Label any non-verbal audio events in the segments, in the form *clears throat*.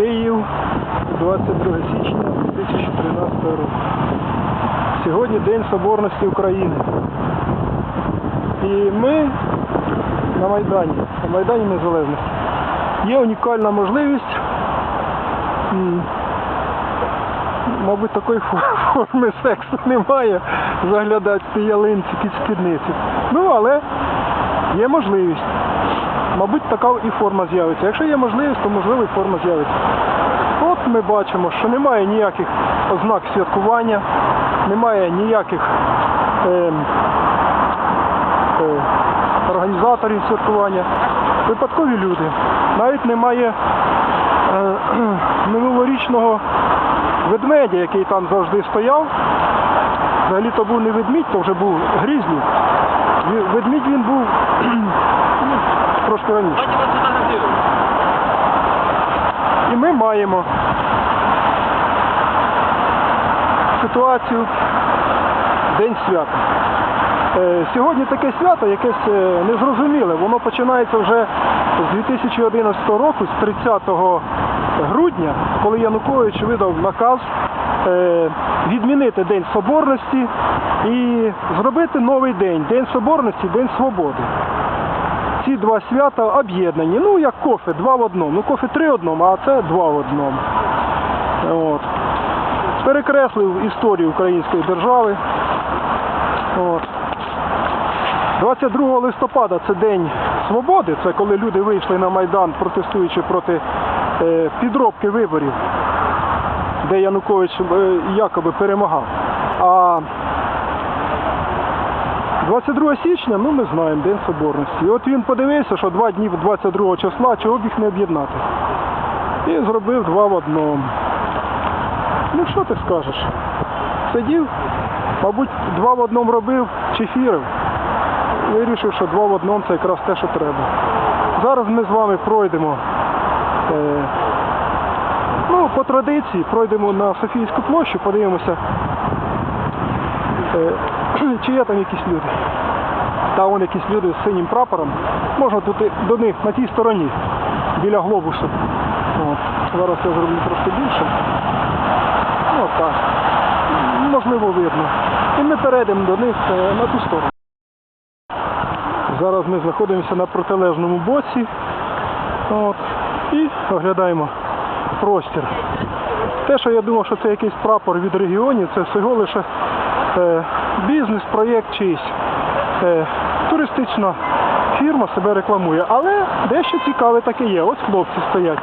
Київ, 22 січня 2013 року. Сьогодні День Соборності України. І ми на Майдані, на Майдані Незалежності. Є унікальна можливість, мабуть, такої форми сексу немає, заглядати ці ялинці під спідниці. Ну, але є можливість. Мабуть, така і форма з'явиться. Якщо є можливість, то можливо і форма з'явиться. От ми бачимо, що немає ніяких ознак святкування, немає ніяких ем, е, організаторів святкування. Випадкові люди. Навіть немає е, *clears throat* минулорічного ведмедя, який там завжди стояв. Взагалі то був не ведмідь, то вже був грізлі. Ві- Ведмідь він був *clears throat* трошки раніше. І ми маємо ситуацію День свята. Е, Сьогодні таке свято, якесь е, незрозуміле. Воно починається вже з 2011 року, з 30 грудня, коли Янукович видав наказ е, відмінити День Соборності і зробити новий день День Соборності, День Свободи. Ці два свята об'єднані. Ну, як кофе, два в одному. Ну, кофе три в одному, а це два в одному. От. Перекреслив історію української держави. От. 22 листопада це День Свободи, це коли люди вийшли на Майдан, протестуючи проти е, підробки виборів, де Янукович е, якоби перемагав. А 22 січня, ну ми знаємо, День Соборності. І от він подивився, що два дні 22 числа, чого б їх не об'єднати. І зробив два в одному. Ну що ти скажеш? Сидів, мабуть, два в одному робив, чефірив. Вирішив, що два в одному це якраз те, що треба. Зараз ми з вами пройдемо. Е, ну, по традиції пройдемо на Софійську площу, подивимося, е, *clears throat* чи є там якісь люди. Та вон якісь люди з синім прапором. Можна тут до них на тій стороні, біля глобусу. От. Зараз я зроблю трошки більше. Ну, так. Можливо, видно. І ми перейдемо до них е, на ту сторону. Зараз ми знаходимося на протилежному боці. От. І оглядаємо простір. Те, що я думав, що це якийсь прапор від регіонів, це всього лише е, бізнес-проєкт чийсь. Е, туристична фірма себе рекламує. Але дещо цікаве таке є. Ось хлопці стоять.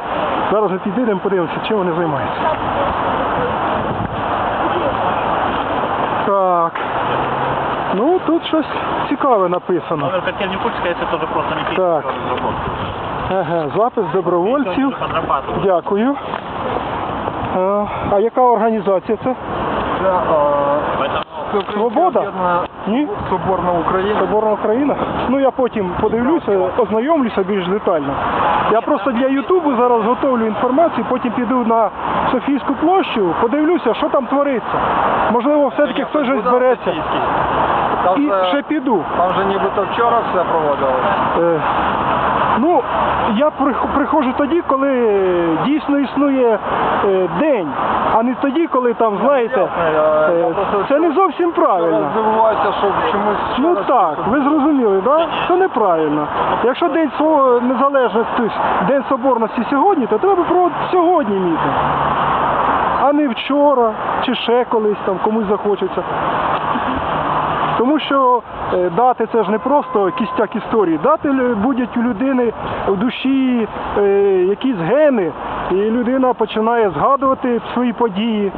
Зараз ми підійдемо, подивимося, чим вони займаються. Так. Ну, тут щось цікаве написано. Так. Ага, запис добровольців. Дякую. А, а яка організація це? Свобода? Ні? Соборна Україна. Соборна Україна? Ну я потім подивлюся, ознайомлюся більш детально. Я просто для Ютубу зараз готовлю інформацію, потім піду на Софійську площу, подивлюся, що там твориться. Можливо, все-таки хтось же збереться. І ще піду. там же нібито вчора все проводилось. Е, Ну, я приходжу тоді, коли дійсно існує е, день, а не тоді, коли там, знаєте, я- я е, це не зовсім правильно. Зараз що чомусь Ну так, ви зрозуміли, да? Це неправильно. Якщо День Сво- незалежності, День Соборності сьогодні, то треба проводити сьогодні мітинг. А не вчора, чи ще колись там комусь захочеться. Тому що е, дати це ж не просто кістяк історії. Дати будуть у людини в душі е, якісь гени, і людина починає згадувати свої події.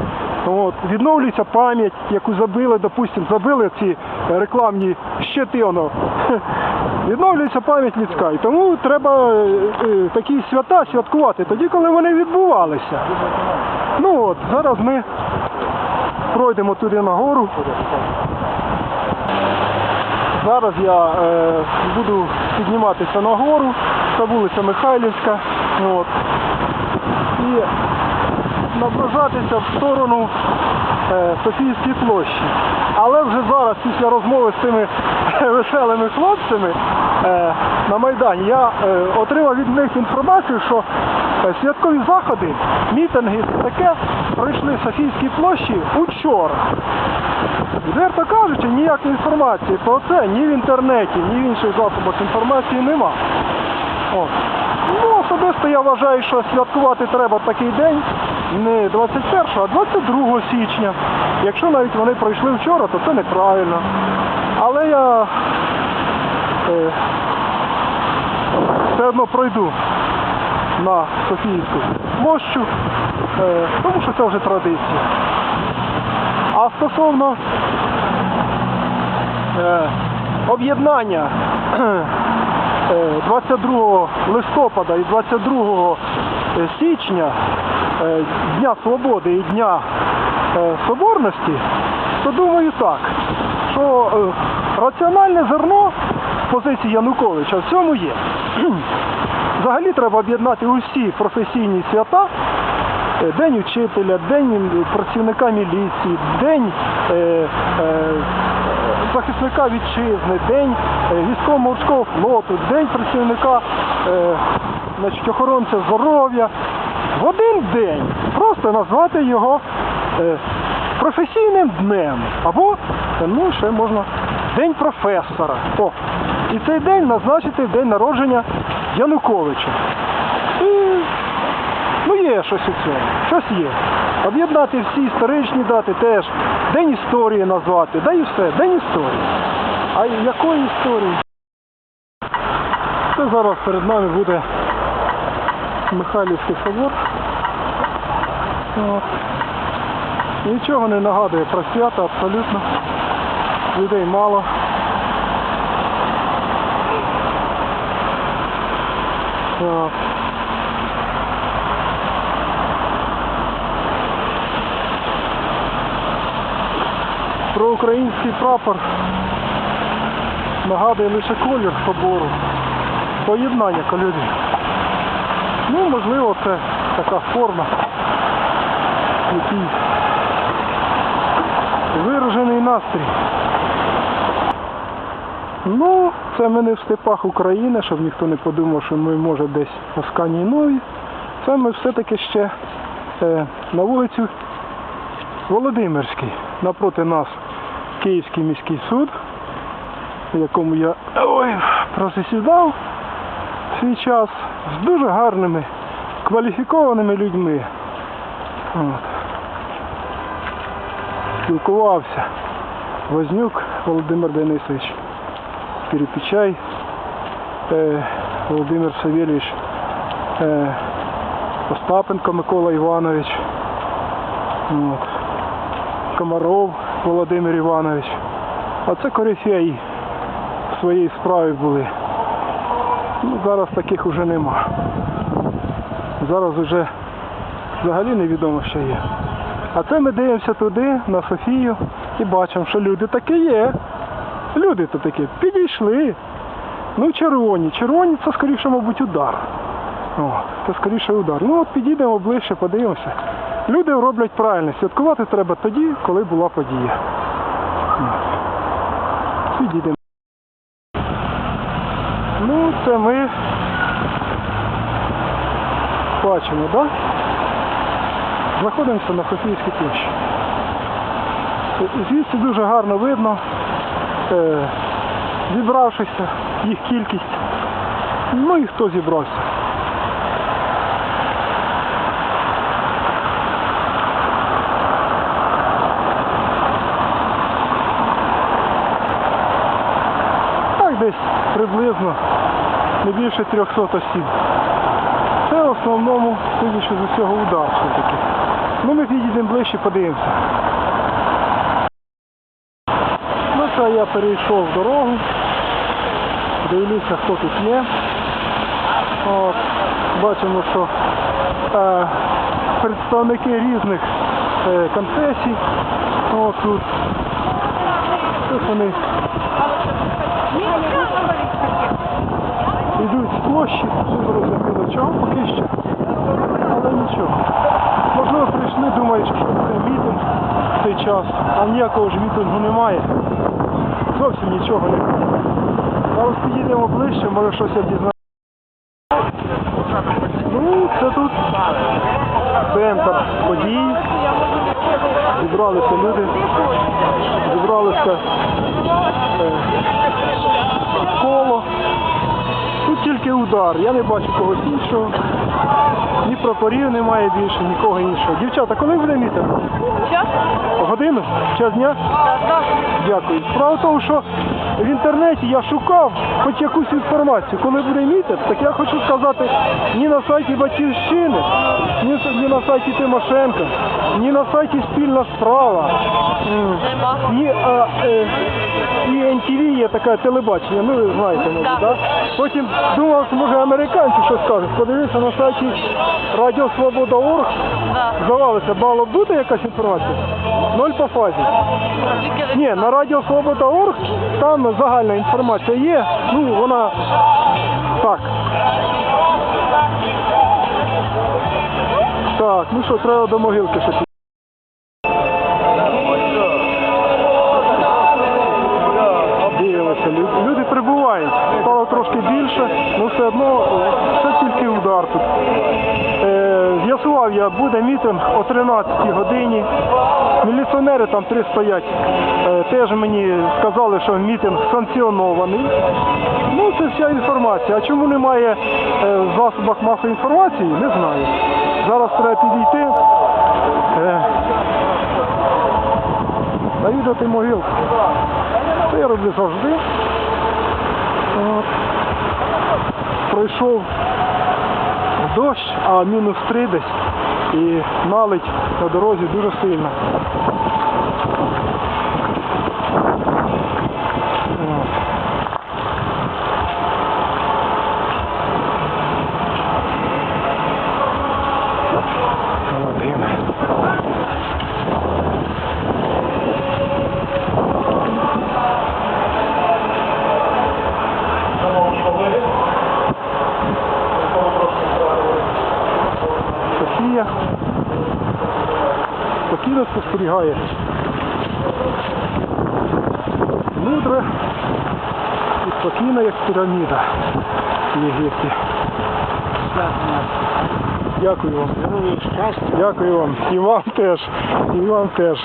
От. Відновлюється пам'ять, яку забили, допустимо, забили ці рекламні щити. Воно. Відновлюється пам'ять людська. І тому треба е, такі свята святкувати тоді, коли вони відбувалися. Ну от, зараз ми пройдемо туди нагору. Зараз я е, буду підніматися на гору, це вулиця Михайлівська. От. І наближатися в сторону е, Софійської площі. Але вже зараз, після розмови з цими *laughs* веселими хлопцями е, на Майдані, я е, отримав від них інформацію, що Е, Святкові заходи, мітинги, таке пройшли в Софійській площі учора. Відверто кажучи, ніякої інформації про це ні в інтернеті, ні в інших засобах інформації нема. От. Ну, особисто я вважаю, що святкувати треба такий день не 21, а 22 січня. Якщо навіть вони пройшли вчора, то це неправильно. Але я е, все одно пройду на Софійську площу, е, тому що це вже традиція. А стосовно е, об'єднання е, 22 листопада і 22 січня е, Дня Свободи і Дня е, Соборності, то думаю так, що е, раціональне зерно позиції Януковича в цьому є. *clears throat* Взагалі треба об'єднати усі професійні свята. Е, День учителя, день працівника міліції, день е, е, захисника вітчизни, день військово-морського флоту, день працівника значить, охоронця здоров'я. В один день просто назвати його професійним днем. Або, ну, ще можна, день професора. О, і цей день назначити день народження Януковича. Щось у цьому, щось є. Об'єднати всі історичні дати теж, День історії назвати, да і все, День історії. А якої історії? Це зараз перед нами буде Михайлівський собор. Нічого не нагадує про свято абсолютно. Людей мало. Так. Про український прапор нагадує лише колір собору, поєднання кольорів. Ну, можливо, це така форма, який виражений настрій. Ну, це ми не в степах України, щоб ніхто не подумав, що ми може десь на Сканії Нові. Це ми все-таки ще е, на вулицю Володимирський. Напроти нас Київський міський суд, в якому я ой, просисідав свій час з дуже гарними, кваліфікованими людьми. От. Спілкувався Вознюк Володимир Денисович, Перепічай е, Володимир Савельович, е, Остапенко Микола Іванович. От. Комаров Володимир Іванович. А це корифеї в своїй справі були. Ну, зараз таких уже нема. Зараз вже взагалі невідомо, що є. А це ми дивимося туди, на Софію, і бачимо, що люди такі є. Люди то такі підійшли. Ну, червоні. Червоні це скоріше, мабуть, удар. О, це скоріше удар. Ну от підійдемо ближче, подивимося. Люди роблять правильно. Святкувати треба тоді, коли була подія. Підійдемо. Ну, це ми бачимо, так? Да? Знаходимося на Софійській площі. Звідси дуже гарно видно, е, зібравшися, їх кількість. Ну і хто зібрався. Так десь приблизно не більше 300 осіб. Це в основному, судячи з усього, удар все-таки. Ну ми підійдемо ближче, подивимося. Ну це я перейшов дорогу. Дивлюся, хто тут є. От. Бачимо, що е, представники різних е, конфесій. От тут. Ось вони йдуть з площі, вибори за чого поки що, але нічого. Можливо, прийшли, думаєш, що це мітинг в цей час, а ніякого ж мітингу немає. Зовсім нічого немає. Зараз підійдемо ближче, може щось я дізнаюся. Ну, це тут центр подій. Зібралися люди, зібралися е, коло. Тільки удар, я не бачу когось іншого. Ні прапорів немає більше, нікого іншого. Дівчата, коли буде мітинг? Що? Годину? Час дня? Так. Дякую. Справа в тому, що в інтернеті я шукав хоч якусь інформацію. Коли буде мітинг, так я хочу сказати, ні на сайті Батьківщини, ні, ні на сайті Тимошенка, ні на сайті Спільна справа, ні а, е, і NTV є таке телебачення, ну ви знаєте, мабуть, Так. да? Потім думав, що може американці щось скажуть. Подивився на сайті Радіо Свобода.орг, здавалося, мало бути якась інформація. Ноль по фазі. Ні, на Радіо Свобода.орг там загальна інформація є. Ну, вона так. Так, ну що, треба до могилки щось. З'ясував я, буде мітинг о 13 годині. Міліціонери там три стоять. Е, теж мені сказали, що мітинг санкціонований. Ну, це вся інформація. А чому немає е, в засобах масової інформації, не знаю. Зараз треба підійти. Е, навідати могилку. Це я роблю завжди. Пройшов дощ, а мінус три десь. І налить на дорозі дуже сильно. Спостерігає. Мудро і спокійна, як піраміда в Єгипті. Дякую вам. Дякую вам. І вам теж. І вам теж.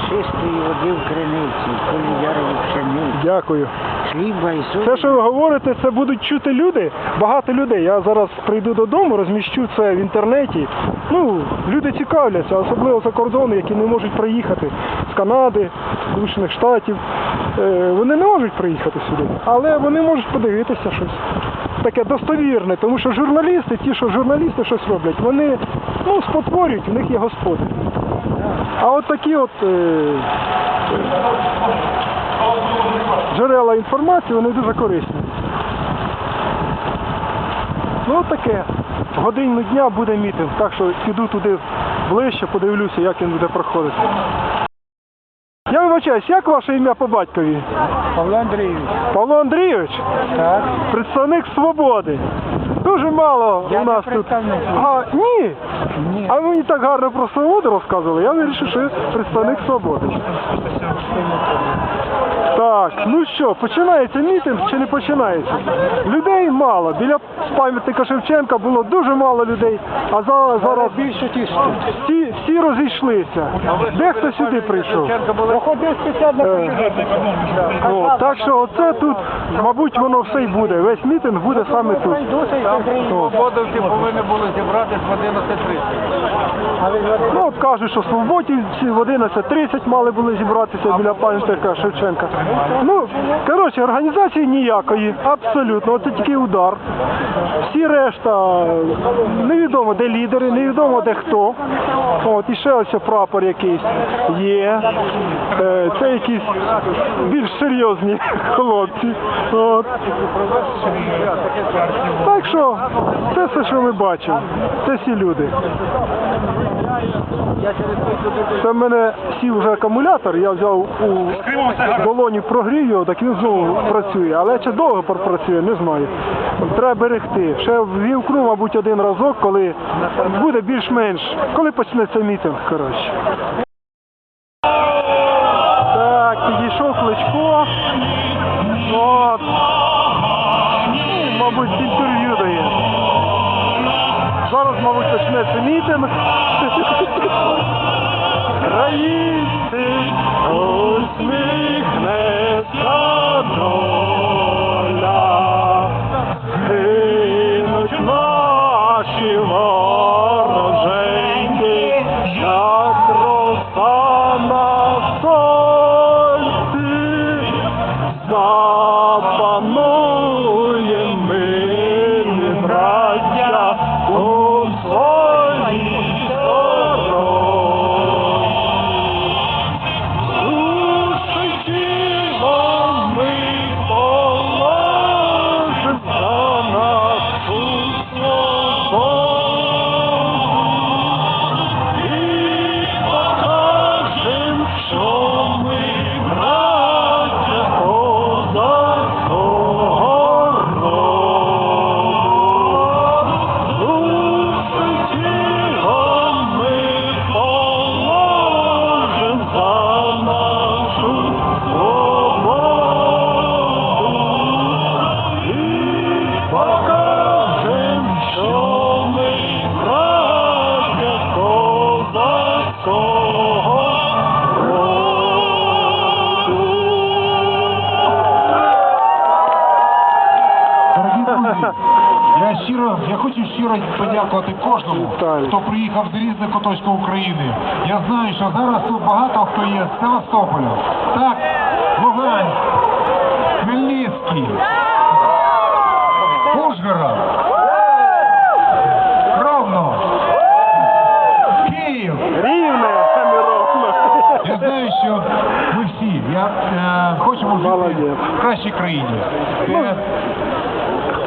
Чистої води в криниці, коли ярові пшениці, Дякую. Хліба і солі. Те, що ви говорите, це будуть чути люди, багато людей. Я зараз прийду додому, розміщу це в інтернеті. Ну, люди цікавляться, особливо за кордону, які не можуть приїхати з Канади, Сполучених Штатів. Е, Вони не можуть приїхати сюди, але вони можуть подивитися щось. Таке достовірне, тому що журналісти, ті, що журналісти щось роблять, вони ну, спотворюють, у них є господи. А от такі от е, джерела інформації, вони дуже корисні. Ну от таке. Годину дня буде мітинг, так що піду туди ближче, подивлюся, як він буде проходити. Я вибачаюсь, як ваше ім'я по батькові? Павло Андрійович. Павло Андрійович? Так. Представник свободи. Дуже мало Я у не нас тут. А, ні. Ні. А ви мені так гарно про свободу розказували, я вирішив, що ви представник свободи. Що, починається мітинг чи не починається? Людей мало. Біля пам'ятника Шевченка було дуже мало людей, а за- зараз більше ті всі, всі розійшлися. Дехто сюди прийшов. Е, О, так що оце тут, мабуть, воно все й буде. Весь мітинг буде саме тут. Свободовці повинні були зібратись в 11.30. Ну, от кажуть, що свободівці в 11.30 мали були зібратися біля пам'ятника Шевченка. Ну, коротше, організації ніякої, абсолютно. Оце тільки удар. Всі решта, невідомо де лідери, невідомо де хто. От, і ще ось прапор якийсь є. Е, Це якісь більш серйозні *laughs* хлопці. От. Так що, це все, що ми бачимо. Це всі люди. Це в мене сів вже акумулятор, я взяв у долоні прогрів його, так він знову працює. Але чи довго пропрацює, не знаю. Треба берегти. Ще ввімкну, мабуть, один разок, коли буде більш-менш, коли почнеться мітинг, коротше. Так, підійшов Кличко. От. Мабуть, інтерв'ю мабуть, почнеться мітинг. Раїсти усміхнеться що зараз тут багато хто є з Севастополя. Так, Луганськ, Хмельницький, Ужгород, Ровно, Київ. Рівне. Я знаю, що ми всі я, е, хочемо жити в кращій країні. Це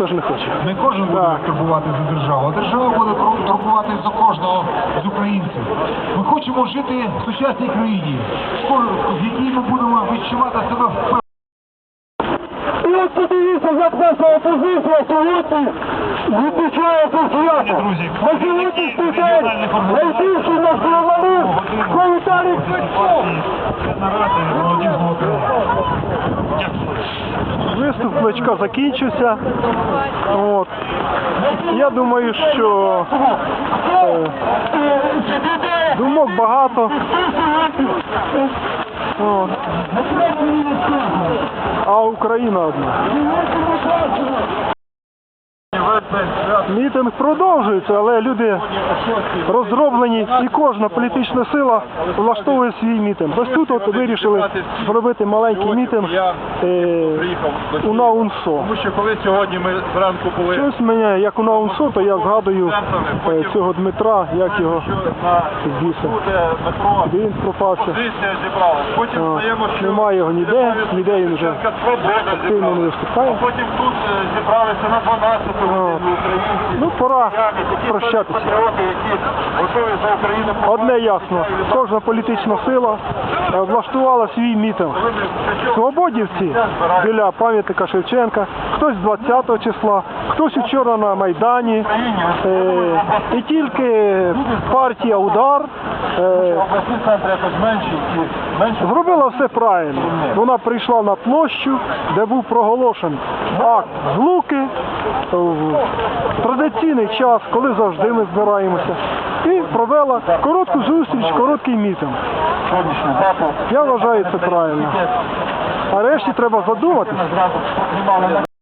Хто ж не хоче? Не кожен буде турбувати за державу, а держава буде турб- турбувати за кожного з українців. Ми хочемо жити в сучасній країні, в якій ми будемо відчувати себе впевнено. І от подивіться, як наша опозиція сьогодні відмічає це свято. На сьогоднішній день регіональних організацій, найбільший націоналіст Віталій Кличко. наради. Виступ Кличка закінчився. От. Я думаю, що е, думок багато. От. А Україна одна. Мітинг продовжується, але люди розроблені і кожна політична сила влаштовує свій мітинг. Ось тут от вирішили зробити маленький мітинг е, у Наунсо. Тому що коли сьогодні ми зранку були Щось мене, як у Наунсо, то я згадую е, цього Дмитра, як його біса. він пропався. Потім немає його ніде, ніде він вже активно не виступає. Потім тут е, зібралися на 12 Ну, пора прощатися. Одне ясно, кожна політична сила влаштувала свій мітинг. Свободівці біля пам'ятника Шевченка, хтось 20 числа, хтось вчора на Майдані. Е, і тільки партія Удар е, зробила все правильно. Вона прийшла на площу, де був проголошений акт злуки в традиційний час, коли завжди ми збираємося, і провела коротку зустріч, короткий мітинг. Я вважаю це правильно. А решті треба задуматися.